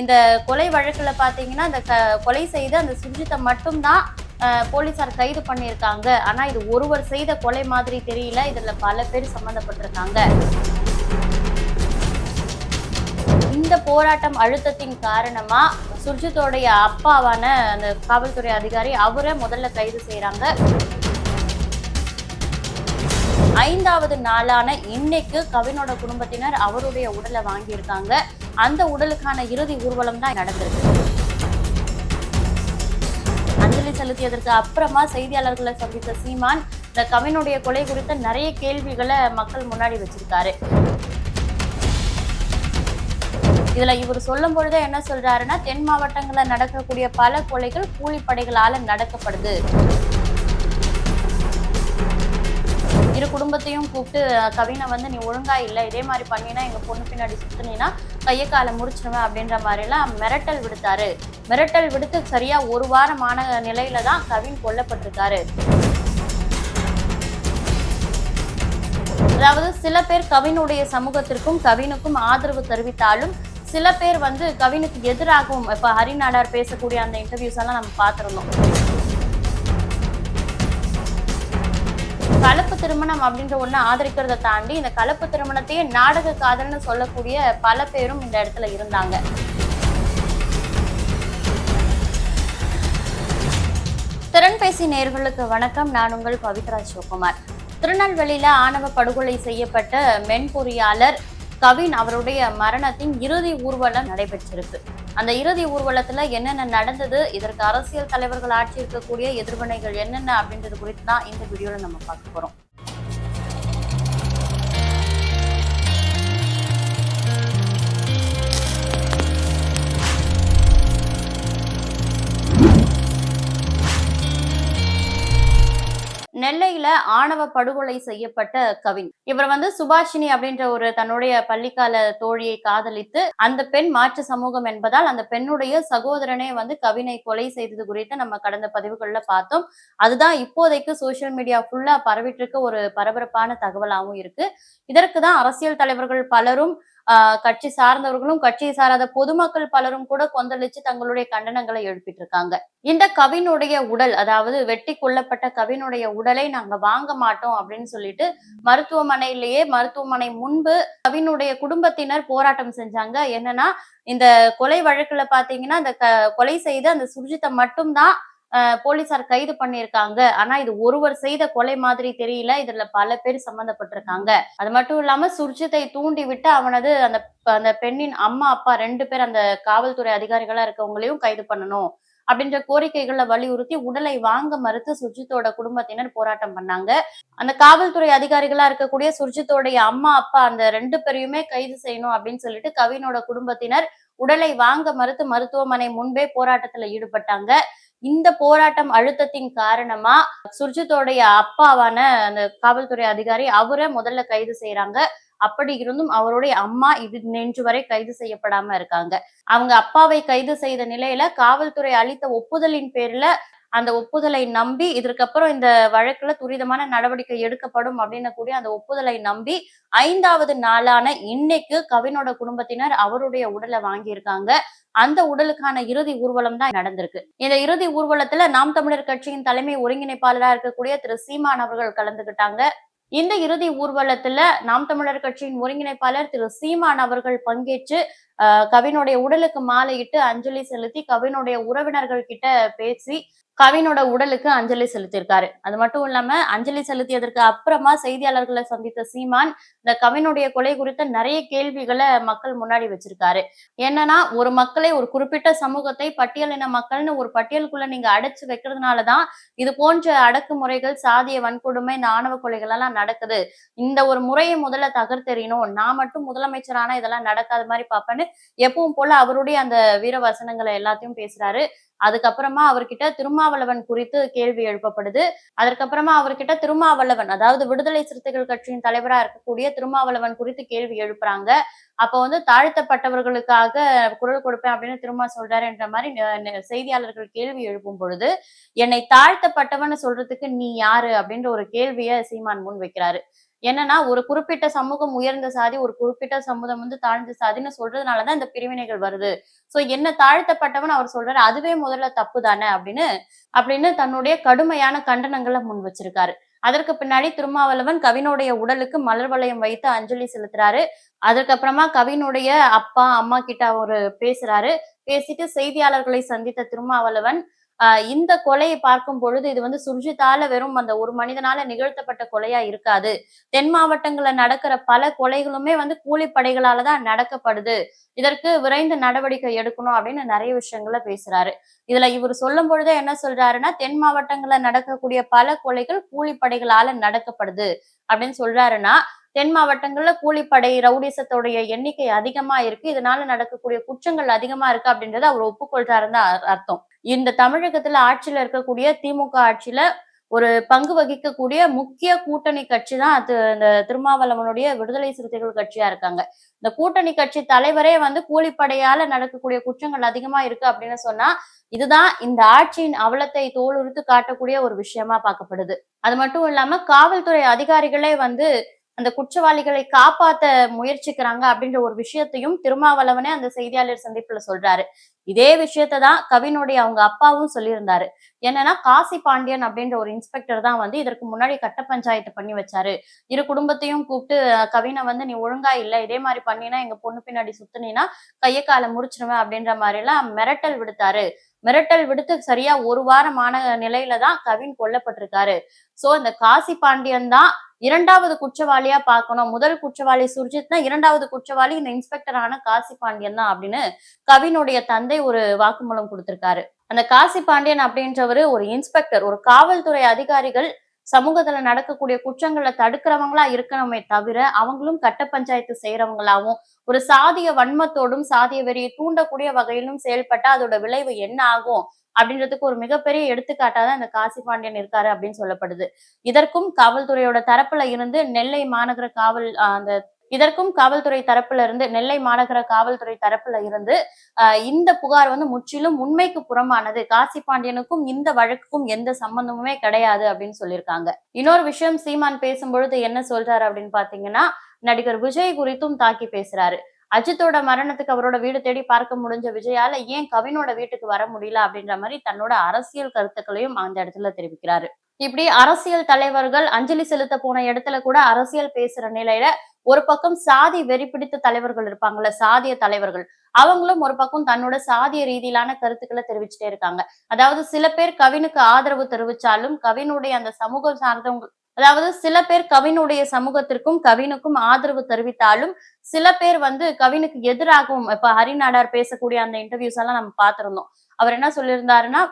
இந்த கொலை வழக்கில் பார்த்தீங்கன்னா இந்த க- கொலை செய்த அந்த சுஜித்தை மட்டும்தான் போலீசார் கைது பண்ணியிருக்காங்க. ஆனால் இது ஒருவர் செய்த கொலை மாதிரி தெரியல. இதில் பல பேர் சம்மந்தப்பட்டிருக்காங்க இந்த போராட்டம் அழுத்தத்தின் காரணமா சுர்ஜித்தோடைய அப்பாவான அந்த காவல்துறை அதிகாரி அவரை முதல்ல கைது செய்யறாங்க ஐந்தாவது நாளான இன்னைக்கு கவினோட குடும்பத்தினர் அவருடைய உடலை வாங்கியிருக்காங்க. அந்த உடலுக்கான இறுதி ஊர்வலம் தான் நடந்திருக்கு. அஞ்சலி செலுத்தியதற்கு அப்புறமா செய்தியாளர்களை சந்தித்த சீமான் இந்த கவினுடைய கொலை குறித்த நிறைய கேள்விகளை மக்கள் முன்னாடி வச்சிருக்காரு. இதுல இவர் சொல்லும் பொழுதே என்ன சொல்றாருன்னா தென் மாவட்டங்களில் நடக்கக்கூடிய பல கொலைகள் கூலிப்படைகளால நடக்கப்படுது. குடும்பத்தையும் கூப்பிட்டு கவினை வந்து நீ ஒழுங்கா இல்லை. இதே மாதிரி பண்ணினா எங்கள் பொண்ணு பின்னாடி சுத்துனீன்னா கையை காலை முறிச்சிடுவேன் அப்படின்ற மாதிரி எல்லாம் மிரட்டல் விடுத்தாரு. மிரட்டல் விடுத்து சரியா ஒரு வாரமான நிலையில தான் கவின் கொல்லப்பட்டிருக்காரு. அதாவது சில பேர் கவினுடைய சமூகத்திற்கும் கவினுக்கும் ஆதரவு தெரிவித்தாலும் சில பேர் வந்து கவினுக்கு எதிராகவும் இப்ப ஹரிநாடார் பேசக்கூடிய அந்த இன்டர்வியூஸ் எல்லாம் நம்ம பார்த்திருந்தோம். திருமணம் அப்படின்ற ஒண்ணு ஆதரிக்கிறத தாண்டி இந்த கலப்பு திருமணத்தையே நாடக காதல்னு சொல்லக்கூடிய பல பேரும் இந்த இடத்துல இருந்தாங்க. திறன்பேசி நேர்களுக்கு வணக்கம். நான் உங்கள் பவித்ரா சிவகுமார். திருநெல்வேலியில ஆணவ படுகொலை செய்யப்பட்ட மென்பொறியாளர் கவின் அவருடைய மரணத்தின் இறுதி ஊர்வலம் நடைபெற்றிருக்கு. அந்த இறுதி ஊர்வலத்துல என்னென்ன நடந்தது இதற்கு அரசியல் தலைவர்கள் ஆட்சி இருக்கக்கூடிய எதிர்வினைகள் என்னென்ன அப்படின்றது குறித்து தான் இந்த வீடியோல நம்ம பார்க்க போறோம். சென்னையில ஆணவ படுகொலை செய்யப்பட்ட கவின் இவர் வந்து சுபாஷினி அப்படின்ற ஒரு தன்னுடைய பள்ளிக்கால தோழியை காதலித்து அந்த பெண் மாற்று சமூகம் என்பதால் அந்த பெண்ணுடைய சகோதரனே வந்து கவினை கொலை செய்தது குறித்து நம்ம கடந்த பதிவுகள்ல பார்த்தோம். அதுதான் இப்போதைக்கு சோசியல் மீடியா ஃபுல்லா பரவிட்டு இருக்க ஒரு பரபரப்பான தகவலாகவும் இருக்கு. இதற்கு தான் அரசியல் தலைவர்கள் பலரும் கட்சி சார்ந்தவர்களும் கட்சியை சாராத பொதுமக்கள் பலரும் கூட கொந்தளிச்சு தங்களுடைய கண்டனங்களை எழுப்பிட்டு இருக்காங்க இந்த கவினுடைய உடல் அதாவது வெட்டி கொல்லப்பட்ட கவினுடைய உடலை நாங்க வாங்க மாட்டோம் அப்படின்னு சொல்லிட்டு மருத்துவமனையிலேயே மருத்துவமனை முன்பு கவினுடைய குடும்பத்தினர் போராட்டம் செஞ்சாங்க. என்னன்னா இந்த கொலை வழக்குல பாத்தீங்கன்னா இந்த க- கொலை செய்த அந்த சுர்ஜித்தை மட்டும்தான் போலீசார் கைது பண்ணியிருக்காங்க. ஆனா இது ஒருவர் செய்த கொலை மாதிரி தெரியல. இதுல பல பேர் சம்பந்தப்பட்டிருக்காங்க. அது மட்டும் இல்லாம சுர்ஜித்தை தூண்டி விட்டு அவனது அந்த அந்த பெண்ணின் அம்மா அப்பா ரெண்டு பேர் அந்த காவல்துறை அதிகாரிகளா இருக்கவங்களையும் கைது பண்ணணும் அப்படின்ற கோரிக்கைகளை வலியுறுத்தி உடலை வாங்க மறுத்து சுர்ஜித்தோட குடும்பத்தினர் போராட்டம் பண்ணாங்க. அந்த காவல்துறை அதிகாரிகளா இருக்கக்கூடிய சுர்ஜித்தோடைய அம்மா அப்பா அந்த ரெண்டு பேரையுமே கைது செய்யணும் அப்படின்னு சொல்லிட்டு கவினோட குடும்பத்தினர் உடலை வாங்க மறுத்து மருத்துவமனை முன்பே போராட்டத்துல ஈடுபட்டாங்க. இந்த போராட்டம் அழுத்தத்தின் காரணமா சுர்ஜித்தோடைய அப்பாவான அந்த காவல்துறை அதிகாரி அவரை முதல்ல கைது செய்யறாங்க அப்படி இருந்தும் அவருடைய அம்மா இது நென்று வரை கைது செய்யப்படாம இருக்காங்க. அவங்க அப்பாவை கைது செய்த நிலையில காவல்துறை அளித்த ஒப்புதலின் பேர்ல அந்த ஒப்புதலை நம்பி இதற்கப்புறம் இந்த வழக்குல துரிதமான நடவடிக்கை எடுக்கப்படும் அப்படின்னு கூடிய அந்த ஒப்புதலை நம்பி ஐந்தாவது நாளான இன்னைக்கு கவினோட குடும்பத்தினர் அவருடைய உடலை வாங்கியிருக்காங்க. அந்த உடலுக்கான இறுதி ஊர்வலம் தான் நடந்திருக்கு. இந்த இறுதி ஊர்வலத்துல நாம் தமிழர் கட்சியின் தலைமை ஒருங்கிணைப்பாளராக இருக்கக்கூடிய திரு சீமான் அவர்கள் கலந்துகிட்டாங்க. இந்த இறுதி ஊர்வலத்துல நாம் தமிழர் கட்சியின் ஒருங்கிணைப்பாளர் திரு சீமான் அவர்கள் பங்கேற்று கவினுடைய உடலுக்கு மாலையிட்டு அஞ்சலி செலுத்தி கவினுடைய உறவினர்கள் கிட்ட பேசி கவினோட உடலுக்கு அஞ்சலி செலுத்தியிருக்காரு. அது மட்டும் இல்லாம அஞ்சலி செலுத்தியதற்கு அப்புறமா செய்தியாளர்களை சந்தித்த சீமான் இந்த கவினுடைய கொலை குறித்த நிறைய கேள்விகளை மக்கள் முன்னாடி வச்சிருக்காரு. என்னன்னா ஒரு மக்களை ஒரு குறிப்பிட்ட சமூகத்தை பட்டியலின மக்கள்னு ஒரு பட்டியலுக்குள்ள நீங்க அடைச்சு வைக்கிறதுனாலதான் இது போன்ற அடக்குமுறைகள் சாதிய வன்கொடுமை இந்த ஆணவ கொலைகள் எல்லாம் நடக்குது. இந்த ஒரு முறையை முதல்ல தகர்த்தெறியணும். நான் மட்டும் முதலமைச்சரான இதெல்லாம் நடக்காத மாதிரி பார்ப்பேன்னு எப்பவும் போல அவருடைய அந்த வீர வசனங்களை எல்லாத்தையும் பேசுறாரு. அதுக்கப்புறமா அவர்கிட்ட திருமாவளவன் குறித்து கேள்வி எழுப்பப்படுது. அதற்கப்புறமா அவர்கிட்ட திருமாவளவன் அதாவது விடுதலை சிறுத்தைகள் கட்சியின் தலைவரா இருக்கக்கூடிய திருமாவளவன் குறித்து கேள்வி எழுப்புறாங்க. அப்ப வந்து தாழ்த்தப்பட்டவர்களுக்காக குரல் கொடுப்பேன் அப்படின்னு திருமா சொல்றாரு என்ற மாதிரி செய்தியாளர்கள் கேள்வி எழுப்பும் பொழுது என்னை தாழ்த்தப்பட்டவன்னு சொல்றதுக்கு நீ யாரு? அப்படின்ற ஒரு கேள்வியை சீமான் முன் வைக்கிறாரு. என்னன்னா ஒரு குறிப்பிட்ட சமூகம் உயர்ந்த சாதி ஒரு குறிப்பிட்ட சமூகம் வந்து தாழ்ந்த சாதின்னு சொல்றதுனாலதான் இந்த பிரிவினைகள் வருது. சோ என்ன தாழ்த்தப்பட்டவன் அவர் சொல்றாரு அதுவே முதல்ல தப்பு தானே அப்படின்னு அப்படின்னு தன்னுடைய கடுமையான கண்டனங்களை முன் வச்சிருக்காரு. அதற்கு பின்னாடி திருமாவளவன் கவினுடைய உடலுக்கு மலர் வளையம் வைத்து அஞ்சலி செலுத்துறாரு. அதுக்கப்புறமா கவினுடைய அப்பா அம்மா கிட்ட அவரு பேசுறாரு. பேசிட்டு செய்தியாளர்களை சந்தித்த திருமாவளவன் இந்த கொலையை பார்க்கும் பொழுது இது வந்து சுர்ஜித்தால வெறும் அந்த ஒரு மனிதனால நிகழ்த்தப்பட்ட கொலையா இருக்காது. தென் மாவட்டங்கள்ல நடக்கிற பல கொலைகளுமே வந்து கூலிப்படைகளால தான் நடக்கப்படுது. இதற்கு விரைந்து நடவடிக்கை எடுக்கணும் அப்படின்னு நிறைய விஷயங்கள பேசுறாரு. இதுல இவர் சொல்லும் பொழுதே என்ன சொல்றாருன்னா தென் மாவட்டங்கள்ல நடக்கக்கூடிய பல கொலைகள் கூலிப்படைகளால நடக்கப்படுது அப்படின்னு சொல்றாருன்னா தென் மாவட்டங்கள்ல கூலிப்படை ரவுடிசத்தோடைய எண்ணிக்கை அதிகமா இருக்கு. இதனால நடக்கக்கூடிய குற்றங்கள் அதிகமா இருக்கு அப்படின்றத அவர் ஒப்புக்கொள்றாருன்னு தான் அர்த்தம். இந்த தமிழகத்துல ஆட்சியில இருக்கக்கூடிய திமுக ஆட்சியில ஒரு பங்கு வகிக்கக்கூடிய முக்கிய கூட்டணி கட்சி தான் அது. இந்த திருமாவளவனுடைய விடுதலை சிறுத்தைகள் கட்சியா இருக்காங்க. இந்த கூட்டணி கட்சி தலைவரே வந்து கூலிப்படையால நடக்கக்கூடிய குற்றங்கள் அதிகமா இருக்கு அப்படின்னு சொன்னா இதுதான் இந்த ஆட்சியின் அவலத்தை தோலுறுத்து காட்டக்கூடிய ஒரு விஷயமா பார்க்கப்படுது. அது மட்டும் இல்லாம காவல்துறை அதிகாரிகளே வந்து அந்த குற்றவாளிகளை காப்பாத்த முயற்சிக்கிறாங்க அப்படின்ற ஒரு விஷயத்தையும் திருமாவளவனே அந்த செய்தியாளர் சந்திப்புல சொல்றாரு. இதே விஷயத்தை தான் கவினுடைய அவங்க அப்பாவும் சொல்லியிருந்தாரு. என்னன்னா காசி பாண்டியன் அப்படின்ற ஒரு இன்ஸ்பெக்டர் தான் வந்து இதற்கு முன்னாடி கட்ட பஞ்சாயத்து பண்ணி வச்சாரு. இரு குடும்பத்தையும் கூப்பிட்டு கவினை வந்து நீ ஒழுங்கா இல்ல இதே மாதிரி பண்ணினா எங்க பொண்ணு பின்னாடி சுத்துனீன்னா கைய காலை முறிச்சிருவேன் அப்படின்ற மாதிரி எல்லாம் மிரட்டல் விடுத்தாரு. மிரட்டல் விடுத்து சரியா ஒரு வாரமான நிலையில தான் கவின் கொல்லப்பட்டிருக்காரு. சோ இந்த காசி பாண்டியன் தான் இரண்டாவது குற்றவாளியா பார்க்கணும். முதல் குற்றவாளி சுர்ஜித் தான் இரண்டாவது குற்றவாளி இந்த இன்ஸ்பெக்டரான காசி பாண்டியன் தான் அப்படின்னு கவினுடைய தந்தை ஒரு வாக்குமூலம் கொடுத்திருக்காரு. அந்த காசி பாண்டியன் அப்படின்றவரு ஒரு இன்ஸ்பெக்டர் ஒரு காவல்துறை அதிகாரிகள் சமூகத்துல நடக்கக்கூடிய குற்றங்களை தடுக்கிறவங்களா இருக்கணுமே தவிர அவங்களும் கட்ட பஞ்சாயத்து செய்யறவங்களாவும் ஒரு சாதிய வன்மத்தோடும் சாதிய வெறியை தூண்டக்கூடிய வகையிலும் செயல்பட்டா அதோட விளைவு என்ன ஆகும்? அப்படின்றதுக்கு ஒரு மிகப்பெரிய எடுத்துக்காட்டா தான் இந்த காசி பாண்டியன் இருக்காரு அப்படின்னு சொல்லப்படுது. இதற்கும் காவல்துறையோட தரப்புல இருந்து நெல்லை மாநகர காவல் அந்த இதற்கும் காவல்துறை தரப்புல இருந்து நெல்லை மாநகர காவல்துறை தரப்புல இருந்து ஆஹ் இந்த புகார் வந்து முற்றிலும் உண்மைக்கு புறமானது. காசி பாண்டியனுக்கும் இந்த வழக்குக்கும் எந்த சம்பந்தமுமே கிடையாது அப்படின்னு சொல்லியிருக்காங்க. இன்னொரு விஷயம் சீமான் பேசும்பொழுது என்ன சொல்றாரு அப்படின்னு பாத்தீங்கன்னா நடிகர் விஜய் குறித்தும் தாக்கி பேசுறாரு. அஜித்தோட மரணத்துக்கு அவரோட வீடு தேடி பார்க்க முடிஞ்ச விஜயால ஏன் கவினோட வீட்டுக்கு வர முடியல அப்படின்ற மாதிரி தன்னோட அரசியல் கருத்துக்களையும் அந்த இடத்துல தெரிவிக்கிறாரு. இப்படி அரசியல் தலைவர்கள் அஞ்சலி செலுத்த போன இடத்துல கூட அரசியல் பேசுற நிலையில ஒரு பக்கம் சாதி வெறி பிடித்த தலைவர்கள் இருப்பாங்கல்ல சாதிய தலைவர்கள். அவங்களும் ஒரு பக்கம் தன்னோட சாதிய ரீதியிலான கருத்துக்களை தெரிவிச்சுட்டே இருக்காங்க. அதாவது சில பேர் கவினுக்கு ஆதரவு தெரிவிச்சாலும் கவினுடைய அந்த சமூகம் சார்ந்தவங்க அதாவது சில பேர் கவினுடைய சமூகத்திற்கும் கவினுக்கும் ஆதரவு தெரிவித்தாலும் சில பேர் வந்து கவினுக்கு எதிராகவும் இப்ப ஹரிநாடார் பேசக்கூடிய அந்த இன்டர்வியூஸ் எல்லாம் நம்ம பார்த்திருந்தோம். அவர் என்ன சொல்லியிருந்தாருன்னா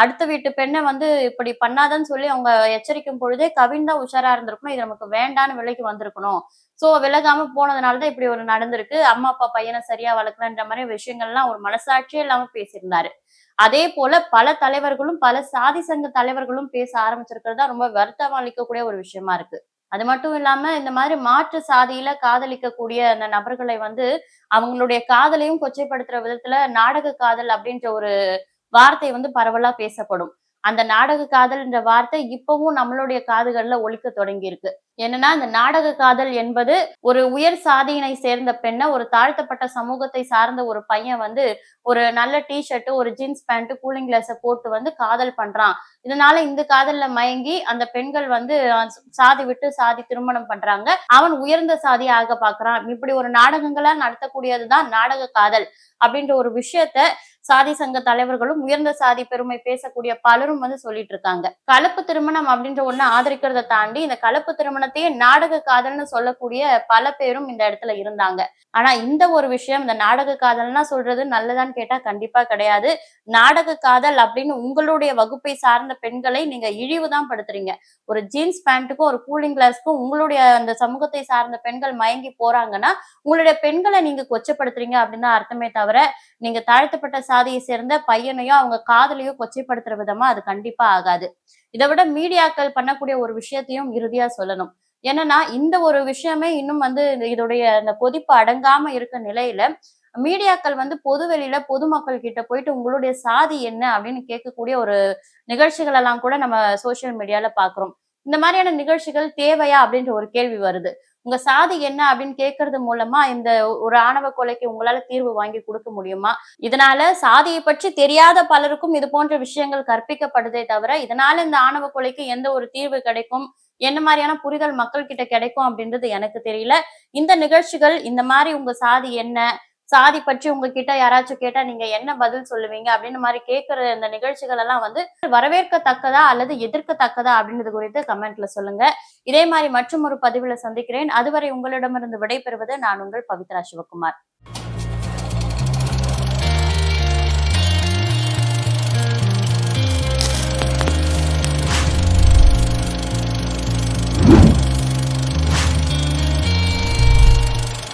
அடுத்த வீட்டு பெண்ணை வந்து இப்படி பண்ணாதன்னு சொல்லி அவங்க எச்சரிக்கும் பொழுதே கவின் தான் உஷாரா இருந்திருக்கணும். இது நமக்கு வேண்டான்னு விலைக்கு வந்திருக்கணும். சோ விலகாம போனதுனாலதான் இப்படி ஒரு நடந்திருக்கு. அம்மா அப்பா பையனை சரியா வளர்க்கலன்ற மாதிரி விஷயங்கள்லாம் ஒரு மனசாட்சியே இல்லாம பேசியிருந்தாரு. அதே போல பல தலைவர்களும் பல சாதி சங்க தலைவர்களும் பேச ஆரம்பிச்சிருக்கிறது தான் ரொம்ப வருத்தம் அளிக்கக்கூடிய ஒரு விஷயமா இருக்கு. அது மட்டும் இல்லாம இந்த மாதிரி மாற்று சாதியில காதலிக்கக்கூடிய அந்த நபர்களை வந்து அவங்களுடைய காதலையும் கொச்சைப்படுத்துற விதத்துல நாடக காதல் அப்படின்ற ஒரு வார்த்தை வந்து பரவலா பேசப்படும். அந்த நாடக காதல்ன்ற வார்த்தை இப்பவும் நம்மளுடைய காதுகள்ல ஒழிக்க தொடங்கி இருக்கு என்னன்னா இந்த நாடக காதல் என்பது ஒரு உயர் சாதியினை சேர்ந்த பெண்ணை ஒரு தாழ்த்தப்பட்ட சமூகத்தை சார்ந்த ஒரு பையன் வந்து ஒரு நல்ல டிஷர்ட் ஒரு ஜீன்ஸ் பேண்ட் கூலிங் கிளாஸ போட்டு வந்து காதல் பண்றான். இதனால இந்த காதல்ல மயங்கி அந்த பெண்கள் வந்து சாதி விட்டு சாதி திருமணம் பண்றாங்க. அவன் உயர்ந்த சாதி ஆக பாக்குறான். இப்படி ஒரு நாடகங்களா நடத்தக்கூடியதுதான் நாடக காதல் அப்படின்ற ஒரு விஷயத்த சாதி சங்க தலைவர்களும் உயர்ந்த சாதி பெருமை பேசக்கூடிய பலரும் வந்து சொல்லிட்டு இருக்காங்க. கலப்பு திருமணம் அப்படின்ற ஒண்ணு ஆதரிக்கிறத தாண்டி இந்த கலப்பு திருமணம் திருமணத்தையே நாடக காதல்னு சொல்லக்கூடிய பல பேரும் இந்த இடத்துல இருந்தாங்க. ஆனா இந்த ஒரு விஷயம் இந்த நாடக காதல்னா சொல்றது நல்லதான்னு கேட்டா கண்டிப்பா கிடையாது. நாடக காதல் அப்படின்னு உங்களுடைய வகுப்பை சார்ந்த பெண்களை நீங்க இழிவுதான் படுத்துறீங்க. ஒரு ஜீன்ஸ் பேண்ட்டுக்கும் ஒரு கூலிங் கிளாஸ்க்கும் உங்களுடைய அந்த சமூகத்தை சார்ந்த பெண்கள் மயங்கி போறாங்கன்னா உங்களுடைய பெண்களை நீங்க கொச்சப்படுத்துறீங்க அப்படின்னு தான் அர்த்தமே தவிர நீங்க தாழ்த்தப்பட்ட சாதியை சேர்ந்த பையனையோ அவங்க காதலையோ கொச்சைப்படுத்துற விதமா அது கண்டிப்பா ஆகாது. இதை விட மீடியாக்கள் பண்ணக்கூடிய ஒரு விஷயத்தையும் இறுதியா சொல்லணும். என்னன்னா இந்த ஒரு விஷயமே இன்னும் வந்து இந்த இதோடைய அந்த கொதிப்பு அடங்காம இருக்க நிலையில மீடியாக்கள் வந்து பொது வெளியில பொதுமக்கள் கிட்ட போயிட்டு உங்களுடைய சாதி என்ன அப்படின்னு கேட்கக்கூடிய ஒரு நிகழ்ச்சிகள் எல்லாம் கூட நம்ம சோசியல் மீடியால பாக்குறோம். இந்த மாதிரியான நிகழ்ச்சிகள் தேவையா அப்படின்ற ஒரு கேள்வி வருது. உங்க சாதி என்ன அப்படின்னு கேட்கறது மூலமா இந்த ஒரு ஆணவ கொலைக்கு உங்களால தீர்வு வாங்கி கொடுக்க முடியுமா? இதனால சாதியை பற்றி தெரியாத பலருக்கும் இது போன்ற விஷயங்கள் கற்பிக்கப்படுதே தவிர இதனால இந்த ஆணவ கொலைக்கு எந்த ஒரு தீர்வு கிடைக்கும்? என்ன மாதிரியான புரிதல் மக்கள் கிட்ட கிடைக்கும் அப்படின்றது எனக்கு தெரியல. இந்த நிகழ்ச்சிகள் இந்த மாதிரி உங்க சாதி என்ன? சாதி பற்றி உங்ககிட்ட யாராச்சும் கேட்டா நீங்க என்ன பதில் சொல்லுவீங்க அப்படின்னு மாதிரி கேட்கிற இந்த நிகழ்ச்சிகள் எல்லாம் வந்து வரவேற்கத்தக்கதா அல்லது எதிர்க்கத்தக்கதா அப்படின்றது குறித்து கமெண்ட்ல சொல்லுங்க. இதே மாதிரி மற்றும் ஒரு பதிவுல சந்திக்கிறேன். அதுவரை உங்களிடமிருந்து விடைபெறுவது நான் உங்கள் பவித்ரா சிவகுமார்.